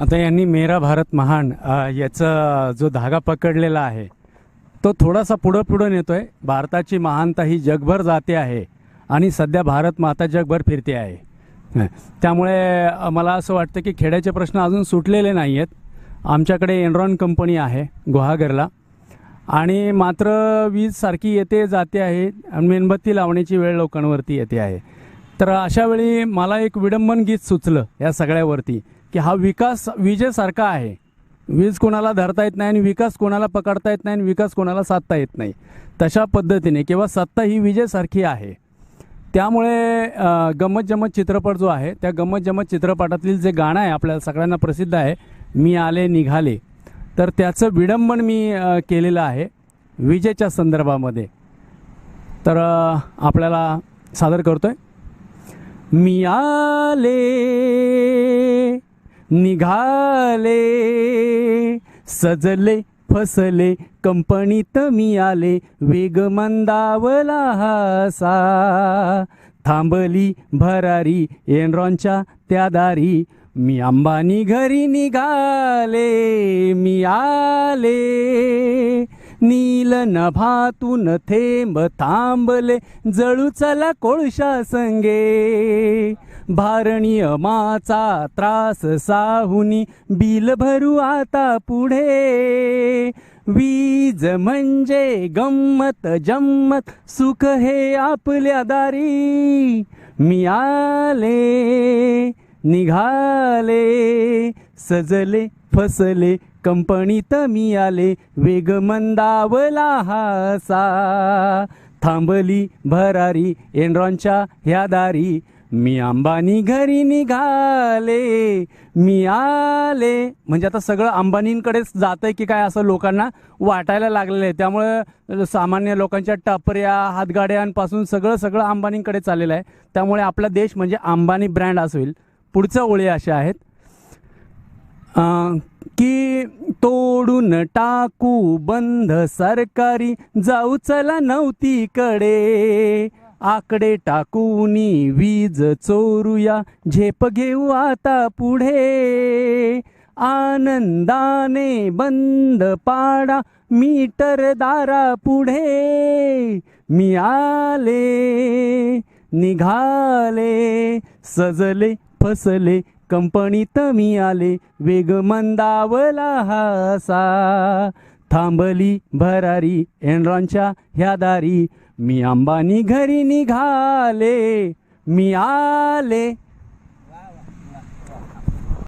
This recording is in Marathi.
आता यांनी मेरा भारत महान याचा जो धागा पकडलेला आहे तो थोडासा पुढं पुढं नेतोय. भारताची महानता ही जगभर जाते आहे आणि सध्या भारत माता जगभर फिरते आहे. त्यामुळे मला असं वाटतं की खेड्याचे प्रश्न अजून सुटलेले नाही आहेत आमच्याकडे एनरॉन कंपनी आहे गुहागरला. आणि मात्र वीज सारखी येते जाते आहे आणि मेणबत्ती लावण्याची वेळ लोकांवरती येते आहे. तर अशावेळी मला एक विडंबन गीत सुचलं या सगळ्यावरती. की हा विकास विजेसारखा आहे. वीज कोणाला धरता येत नाही आणि विकास कोणाला पकडता येत नाही आणि विकास कोणाला साधता येत नाही. तशा पद्धतीने किंवा सत्ता ही विजेसारखी आहे. त्यामुळे गमत जमत चित्रपट जो आहे त्या गमत जमत चित्रपटातील जे गाणं आहे आपल्याला सगळ्यांना प्रसिद्ध आहे मी आले निघाले. तर त्याचं विडंबन मी केलेलं आहे विजेच्या संदर्भामध्ये. तर आपल्याला सादर करतोय. मी आले निघाले सजले फसले कंपनीत मी आले वेग मंदावला हासा. थांबली भरारी एनरॉनच्या त्या दारी. मी अंबानी घरी निघाले मी आले. नील नभातून थेंब थांबले जळू चला कोळशा संगे. भारणीय माचा त्रास साहुनी बिल भरू आता पुढे. वीज म्हणजे गंमत जम्मत सुख हे आपल्या दारी. मिळाले निघाले सजले फसले कंपनीत मी आले वेग मंदावला हासा. थांबली भरारी एनरॉनच्या ह्या दारी. मी अंबानी घरी निघाले मी आले. म्हणजे आता सगळं अंबानींकडेच जातंय की काय असं लोकांना वाटायला लागलेलं आहे त्यामुळे सामान्य लोकांच्या टपऱ्या हातगाड्यांपासून सगळं सगळं अंबानींकडे चाललेलं आहे. त्यामुळे आपला देश म्हणजे अंबानी ब्रँड असेल. पुढच्या ओळी अशा आहेत. की तोडून टाकू बंद सरकारी जाऊ चला नव्हतीकडे आकडे टाकूनी वीज चोरूया झेप घेऊ आता पुढे आनंदाने बंद पाडा मीटर दारा पुढे मी आले निघाले सजले फसले कंपनीत मी आले वेग मंदावला हासा. थांबली भरारी एनरॉनच्या ह्या दारी. मी अंबानी घरी निघाले मी आले.